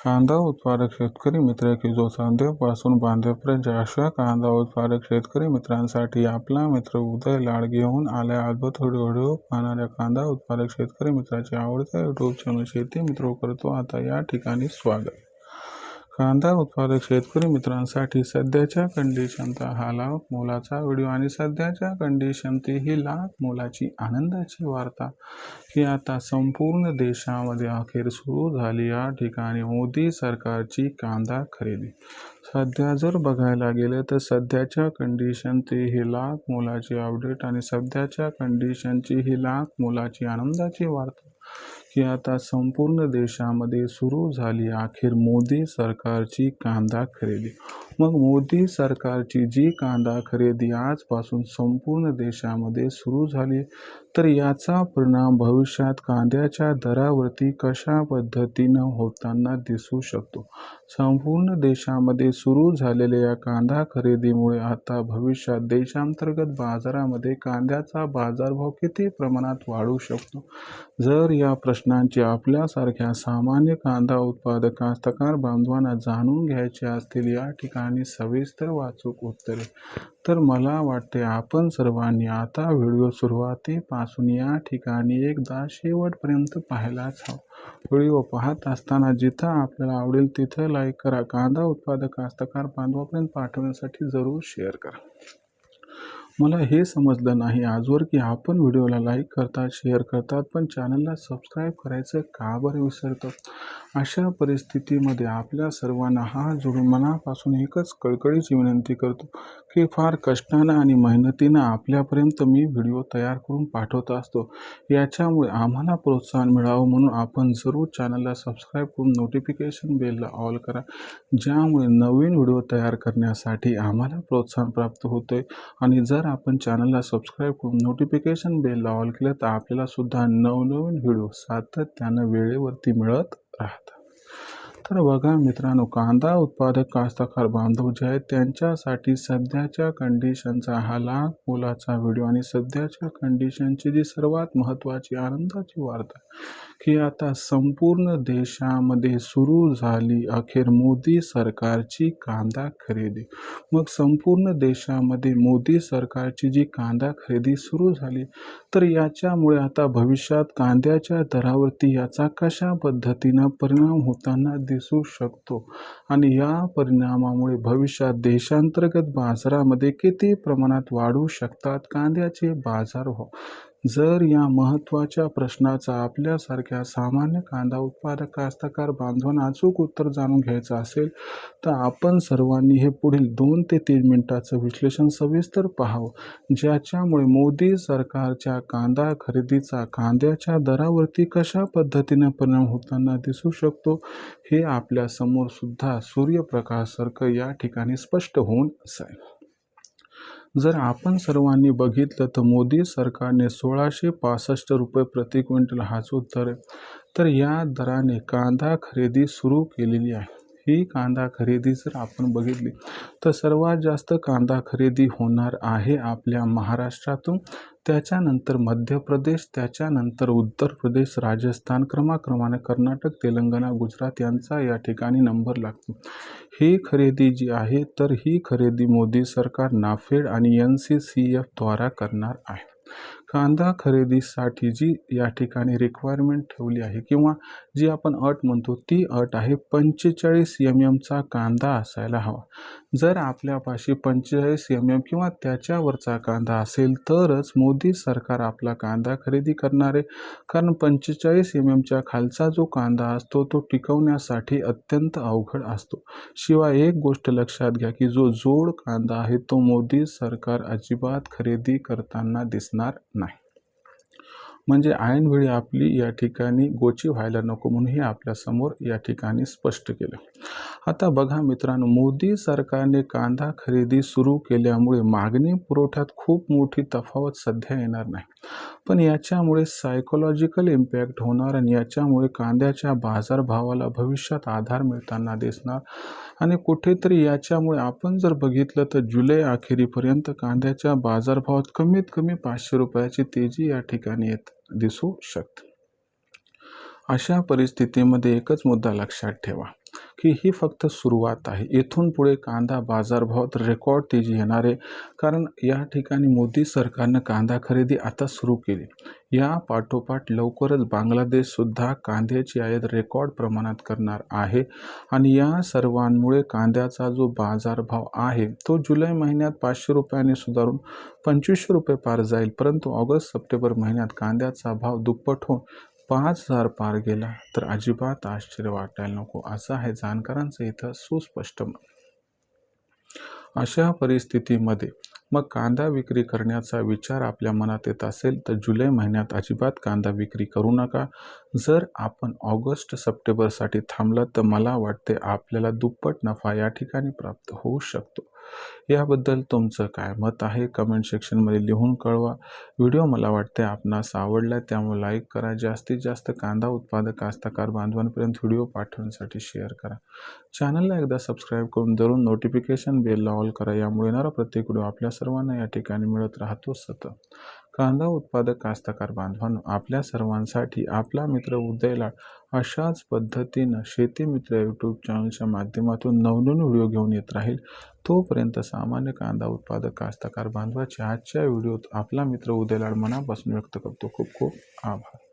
कांदा उत्पादक शेतकरी मित्र की जो संदेपासून बांधेपर्यंत अशा कांदा उत्पादक शेतकरी मित्रांसाठी आपला मित्र उदय लाड घेऊन आलाय अद्भुत व्हिडिओ पाहणाऱ्या कांदा उत्पादक शेतकरी मित्राचे आवडते युट्यूब चॅनल शेती मित्र करतो. आता या ठिकाणी स्वागत. कांदा उत्पादक शेतकरी मित्रांसाठी सध्याच्या कंडिशनचा हा लाख मोलाचा व्हिडिओ आणि सध्याच्या कंडिशनची ही लाख मोलाची आनंदाची वार्ता की आता संपूर्ण देशामध्ये अखेर सुरू झाली या ठिकाणी मोदी सरकारची कांदा खरेदी. सध्या जर बघायला गेलं तर सध्याच्या कंडिशनची ही लाख मोलाची अपडेट आणि सध्याच्या कंडिशनची ही लाख मोलाची आनंदाची वार्ता की आता संपूर्ण देशामध्ये सुरू झाली अखेर मोदी सरकारची कांदा खरेदी. मग मोदी सरकारची जी कांदा खरेदी आजपासून संपूर्ण देशामध्ये सुरू झाली तर याचा परिणाम भविष्यात कांद्याच्या दरावरती कशा पद्धतीनं होताना दिसू शकतो? संपूर्ण देशामध्ये सुरू झालेल्या या कांदा खरेदीमुळे आता भविष्यात देशांतर्गत बाजारामध्ये कांद्याचा बाजारभाव किती प्रमाणात वाढू शकतो? जर या प्रश्नांची आपल्यासारख्या सामान्य कांदा उत्पादक कास्तकार बांधवांना जाणून घ्यायचे असतील या ठिकाणी सविस्तर वाचूक उत्तरे. तर मला वाटते आपण सर्वांनी आता व्हिडिओ सुरुवातीपासून या ठिकाणी एकदा शेवटपर्यंत पाहायलाच हवा. व्हिडिओ पाहत असताना जिथं आपल्याला आवडेल तिथं लाईक करा. कांदा उत्पादक कास्तकार बांधवापर्यंत पाठवण्यासाठी जरूर शेअर करा. मला हे समजलं नाही आजवर की आपण व्हिडिओला लाईक करतात शेअर करतात पण चॅनलला सबस्क्राईब करायचं का बरं विसरतो? अशा परिस्थितीमध्ये आपल्या सर्वांना हात जोडून मनापासून एकच कळकळीची विनंती करतो की फार कष्टानं आणि मेहनतीनं आपल्यापर्यंत मी व्हिडिओ तयार करून पाठवत असतो. याच्यामुळे आम्हाला प्रोत्साहन मिळावं म्हणून आपण जरूर चॅनलला सबस्क्राईब करून नोटिफिकेशन बेलला ऑल करा. ज्यामुळे नवीन व्हिडिओ तयार करण्यासाठी आम्हाला प्रोत्साहन प्राप्त होते आणि जर आपण चॅनलला सबस्क्राईब करून नोटिफिकेशन बेलला ऑल केलं तर आपल्याला सुद्धा नवनवीन व्हिडिओ सातत्यानं वेळेवरती मिळत تحت तर बघा मित्रांनो कांदा उत्पादक कास्तकार बांधव जे आहेत त्यांच्यासाठी सध्याच्या कंडिशनचा हा लहान मोलाचा व्हिडिओ आणि सध्याच्या कंडिशनची जी सर्वात महत्त्वाची आनंदाची वार्ता की आता संपूर्ण देशामध्ये सुरू झाली अखेर मोदी सरकारची कांदा खरेदी. मग संपूर्ण देशामध्ये मोदी सरकारची जी कांदा खरेदी सुरू झाली तर याच्यामुळे आता भविष्यात कांद्याच्या दरावरती याचा कशा पद्धतीनं परिणाम होताना दिस शकतो. आणि या परिणामामुळे भविष्यात देशांतर्गत बाजारामध्ये किती प्रमाणात वाढू शकतात? कांद्याचे बाजारभाव जर या महत्त्वाच्या प्रश्नाचा आपल्यासारख्या सामान्य कांदा उत्पादक कास्तकार बांधवांना अचूक उत्तर जाणून घ्यायचं असेल तर आपण सर्वांनी हे पुढील दोन ते तीन मिनिटाचं विश्लेषण सविस्तर पाहावं. ज्याच्यामुळे मोदी सरकारच्या कांदा खरेदीचा कांद्याच्या दरावरती कशा पद्धतीने परिणाम होताना दिसू शकतो हे आपल्यासमोर सुद्धा या ठिकाणी स्पष्ट होऊन असेल. जर आपण सर्वांनी बघितलं तर मोदी सरकारने सोळाशे पासष्ट रुपये प्रति क्विंटल हाच दर तर या दराने कांदा खरेदी सुरू केलेली आहे. ही कांदा खरेदी जर आपण बघितली तर सर्वात जास्त कांदा खरेदी होणार आहे आपल्या महाराष्ट्रातून. त्याच्यानंतर मध्य प्रदेश त्याच्यानंतर उत्तर प्रदेश राजस्थान क्रमाक्रमाने कर्नाटक तेलंगणा गुजरात यांचा या ठिकाणी नंबर लागतो. ही खरेदी जी आहे तर ही खरेदी मोदी सरकार नाफेड आणि एन सी सी एफद्वारा करणार आहे. कांदा खरेदीसाठी जी या ठिकाणी रिक्वायरमेंट ठेवली आहे किंवा जी आपण अट म्हणतो ती अट आहे पंचेचाळीस एम एमचा कांदा असायला हवा. जर आपल्यापाशी पंचेचाळीस एम एम किंवा त्याच्यावरचा कांदा असेल तरच मोदी सरकार आपला कांदा खरेदी करणार आहे. कारण पंचेचाळीस एम एमच्या खालचा जो कांदा असतो तो टिकवण्यासाठी अत्यंत अवघड असतो. शिवाय एक गोष्ट लक्षात घ्या की जो जोड कांदा आहे तो मोदी सरकार अजिबात खरेदी करताना दिसणार नाही म्हणजे ऐनवेळी आपली या ठिकाणी गोची व्हायला नको म्हणून हे आपल्यासमोर या ठिकाणी स्पष्ट केलं. आता बघा मित्रांनो मोदी सरकारने कांदा खरेदी सुरू केल्यामुळे मागणी पुरवठ्यात खूप मोठी तफावत सध्या येणार नाही. पण याच्यामुळे सायकोलॉजिकल इम्पॅक्ट होणार आणि याच्यामुळे कांद्याच्या बाजारभावाला भविष्यात आधार मिळताना दिसणार. आणि कुठेतरी याच्यामुळे आपण जर बघितलं तर जुलै अखेरीपर्यंत कांद्याच्या बाजारभावात कमीत कमी पाचशे रुपयाची तेजी या ठिकाणी येत दिसू शकते. अशा परिस्थितीमध्ये एकच मुद्दा लक्षात ठेवा. की ही फक्त सुरुवात आहे. इथून पुढे कांदा बाजारभावात रेकॉर्ड तेजी येणार आहे कारण या ठिकाणी मोदी सरकारनं कांदा खरेदी आता सुरू केली. या पाठोपाठ लवकरच बांगलादेशसुद्धा कांद्याची आयात रेकॉर्ड प्रमाणात करणार आहे आणि या सर्वांमुळे कांद्याचा जो बाजारभाव आहे तो जुलै महिन्यात पाचशे रुपयाने सुधारून पंचवीसशे रुपये पार जाईल. परंतु ऑगस्ट सप्टेंबर महिन्यात कांद्याचा भाव दुप्पट होऊन पाच हजार पार गेला तर अजिबात आश्चर्य वाटायला नको असं आहे जाणकारांचं इथं सुस्पष्ट मत. अशा परिस्थितीमध्ये मग कांदा विक्री करण्याचा विचार आपल्या मनात येत असेल तर जुलै महिन्यात अजिबात कांदा विक्री करू नका जर आपण ऑगस्ट सप्टेंबरसाठी थांबलात तर मला वाटते आपल्याला दुप्पट नफा या ठिकाणी प्राप्त होऊ शकतो याबद्दल तुमचं काय मत आहे? कमेंट सेक्शनमध्ये लिहून कळवा. व्हिडिओ मला वाटते आपणास आवडला त्यामुळे लाईक करा. जास्तीत जास्त कांदा उत्पादक कास्तकार बांधवांपर्यंत व्हिडिओ पाठवण्यासाठी शेअर करा. चॅनलला एकदा सबस्क्राईब करून धरून नोटिफिकेशन बेलला ऑल करा. यामुळे येणारा प्रत्येक व्हिडिओ आपल्या सर्वांना या ठिकाणी मिळत राहतो सतत. कांदा उत्पादक कास्तकार बांधवांनो आपल्या सर्वांसाठी आपला मित्र उदयला अशाच पद्धतीनं शेती मित्र यूट्यूब चॅनलच्या माध्यमातून नवनवीन व्हिडिओ घेऊन येत राहील. तोपर्यंत सामान्य कांदा उत्पादक कास्तकार बांधवाच्या आजच्या व्हिडिओत आपला मित्र उदयलाड मनापासून व्यक्त करतो. खूप खूप आभार.